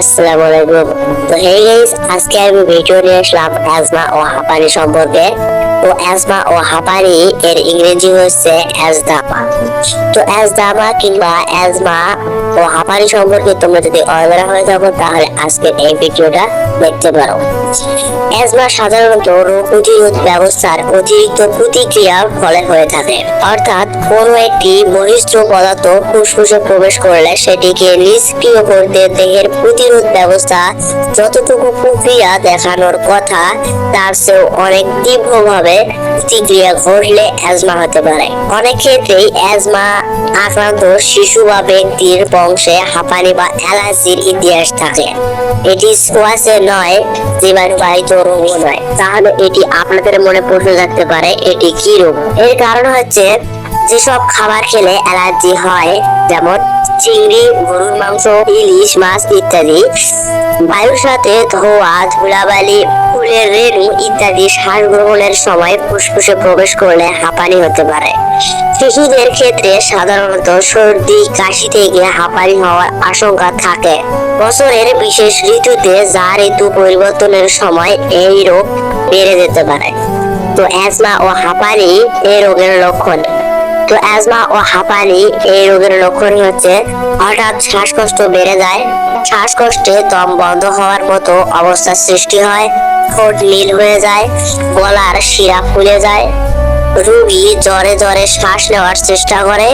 আসসালামু আলাইকুম। তো এই আজকে আমি ভিডিও নিয়ে আসলাম অ্যাজমা ও হাঁপানি সম্পর্কে। তো অ্যাজমা ও হাঁপানি এর ইংরেজি হচ্ছে অ্যাজদামা তো অ্যাজদামা কিংবা অ্যাজমা ও হাঁপানি সম্পর্কে তোমরা যদি অবগত হয়ে থাকো, তাহলে আজকের এই ভিডিওটা দেখতে পারো। অ্যাজমা সাধারণত রোগ প্রতিরোধ ব্যবস্থার অতিরিক্ত প্রতিক্রিয়ার ফলে হয়ে থাকে। অর্থাৎ কোনো একটি বহিষ্ঠ পদার্থ ফুসফুসে প্রবেশ করলে সেটিকে নিষ্ক্রিয় করতে দেহের প্রতিরোধ ব্যবস্থা যতটুকু প্রক্রিয়া দেখানোর কথা, তার চেয়েও অনেক তীব্রভাবে প্রতিক্রিয়া ঘটলে অ্যাজমা হতে পারে। অনেক ক্ষেত্রেই অ্যাজমা আক্রান্ত শিশু বা ব্যক্তির বংশে হাঁপানি বা অ্যালার্জির ইতিহাস থাকে। এটি সোয়াসে নয়, জীবাণুবাহিত রোগ নয়। তাহলে এটি আপনাদের মনে প্রশ্ন থাকতে পারে, এটি কি রোগ? এর কারণ হচ্ছে যেসব খাবার খেলে অ্যালার্জি হয়, যেমন চিংড়ি, গরুর মাংস, ইলিশ মাছ ইত্যাদি। বায়ুর সাথে ধোয়া, ধুলাবালি, ফুলের রেণু ইত্যাদি শ্বাস গ্রহণের সময় ফুসফুসে প্রবেশ করলে হাঁপানি হতে পারে। শিশুদের ক্ষেত্রে সাধারণত সর্দি, কাশি থেকে হাঁপানি হওয়ার আশঙ্কা থাকে। বছরের বিশেষ ঋতুতে যা ঋতু পরিবর্তনের সময় এই রোগ বেড়ে যেতে পারে। তো অ্যাজমা ও হাঁপানি এই রোগের লক্ষণ। তো অ্যাজমা ও হাঁপানি এই রোগের লক্ষণই হচ্ছে হঠাৎ শ্বাসকষ্ট বেড়ে যায়। শ্বাসকষ্টে দম বন্ধ হওয়ার মতো অবস্থার সৃষ্টি হয়। ঠোঁট নীল হয়ে যায়, গলার শিরা ফুলে যায়। রোগী জ্বরে জ্বরে শ্বাস নেওয়ার চেষ্টা করে।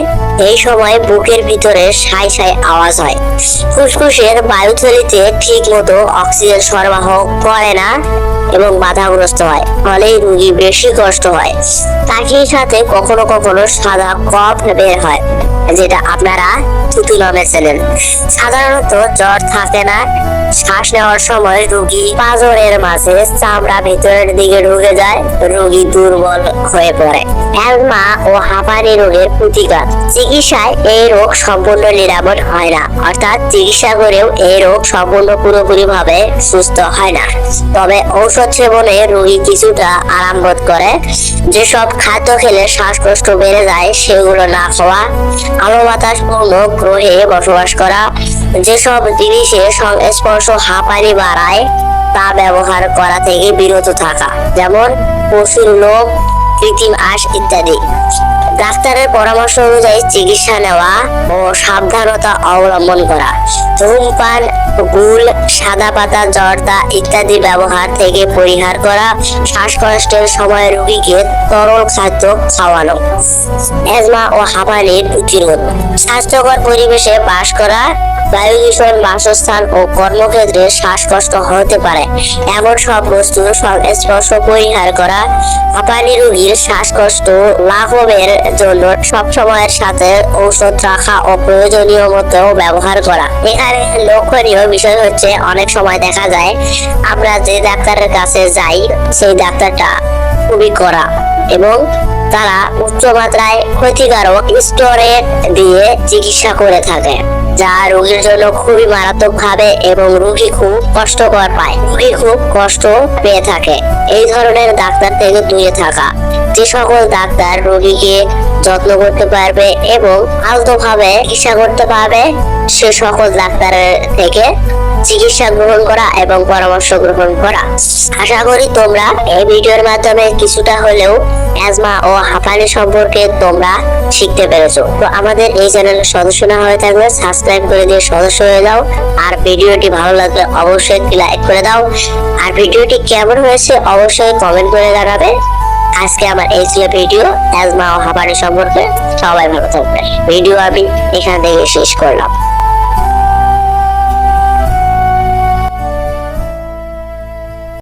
এই সময় বুকের ভিতরে সাই সাই আওয়াজ হয়। ফুসফুসের বায়ুথলিতে ঠিক মতো অক্সিজেন সরবরাহ করে না। এবং বাধাগ্রস্ত হয়। ফলে রোগী বেশি কষ্ট হয়। তাকেই সাথে কখনো কখনো সাদা কফ বের হয়, যেটা আপনারা থুতু নামে চেনেন। সাধারণত জ্বর থাকে না। শ্বাস নেওয়ার সময় রোগী পাঁজরের মাঝে চামড়া ভেতরের দিকে ঢুকে যায়, রোগী দুর্বল হয়ে পড়ে। অ্যাজমা ও হাঁপানি রোগের প্রতিকার। চিকিৎসায় এই রোগ সম্পূর্ণ নিরাময় হয় না, অর্থাৎ চিকিৎসা করেও এই রোগ সম্পূর্ণ পুরোপুরি ভাবে সুস্থ হয় না। তবে ঔষধ সেবনে রোগী কিছুটা আরাম বোধ করে। যেসব খাদ্য খেলে শ্বাসকষ্ট বেড়ে যায়, সেগুলো না খাওয়া আলো বাতাস পূর্ণ গ্রহে বসবাস করা, যেসব জিনিসে সংস্পর্শ হাঁপানি বাড়ায়, তা ব্যবহার করা থেকে বিরত থাকা, যেমন পশুর লোক কৃত্রিম আঁশ ইত্যাদি। ডাক্তারের পরামর্শ অনুযায়ী চিকিৎসা নেওয়া ও সাবধানতা অবলম্বন করা। ধূমপান, গুল, সাদা পাতা, জর্দা ইত্যাদি ব্যবহার থেকে পরিহার করা, শ্বাসকষ্টের সময় রোগীকে তরল খাদ্য খাওয়ানো অ্যাজমা ও হাঁপানির প্রতিরোধ স্বাস্থ্যকর পরিবেশে বাস করা বায়ু দূষণ বাসস্থান ও কর্মক্ষেত্রে শ্বাসকষ্ট হতে পারে। এমন সব বস্তু সংস্পর্শ পরিহার করা হাঁপানি রোগীর শ্বাসকষ্ট লাঘবের জন্য সব সময়ের সাথে ঔষধ রাখা ও প্রয়োজনীয় মতো ব্যবহার করা। এখানে লক্ষণীয় বিষয় হচ্ছে, অনেক সময় দেখা যায়, আমরা যে ডাক্তারের কাছে যাই, সেই ডাক্তারটা খুবই করা এবং তারা উচ্চমাত্রায় ক্ষতিকারক স্টোরেট দিয়ে চিকিৎসা করে থাকে। যা রোগীর জন্য খুবই মারাত্মক ভাবে এবং রোগী খুব কষ্টকর পায়। রোগী খুব কষ্ট পেয়ে থাকে। এই ধরনের ডাক্তার থেকে দূরে থাকা। যে সকল ডাক্তার রোগীকে যত্ন করতে পারবে এবং আলতোভাবে চিকিৎসা করতে পারবে, সে সকল ডাক্তারের থেকে চিকিৎসা গ্রহণ করা এবং পরামর্শ গ্রহণ করা। আশা করি তোমরা এই ভিডিওর মাধ্যমে কিছুটা হলেও অ্যাজমা ও হাঁপানি সম্পর্কে তোমরা শিখতে পেরেছ। তো আমাদের এই চ্যানেলের সদস্য না হয়ে থাকলে সাবস্ক্রাইব করে দিয়ে সদস্য হয়ে যাও। আর ভিডিওটি ভালো লাগলে অবশ্যই একটি লাইক করে দাও। আর ভিডিওটি কেমন হয়েছে অবশ্যই কমেন্ট করে জানাবে। আজকে আমার এই ছিল ভিডিও অ্যাজমা ও হাঁপানি সম্পর্কে। সবাই ভালো থাকবে ভিডিও আমি এখান থেকে শেষ করলাম।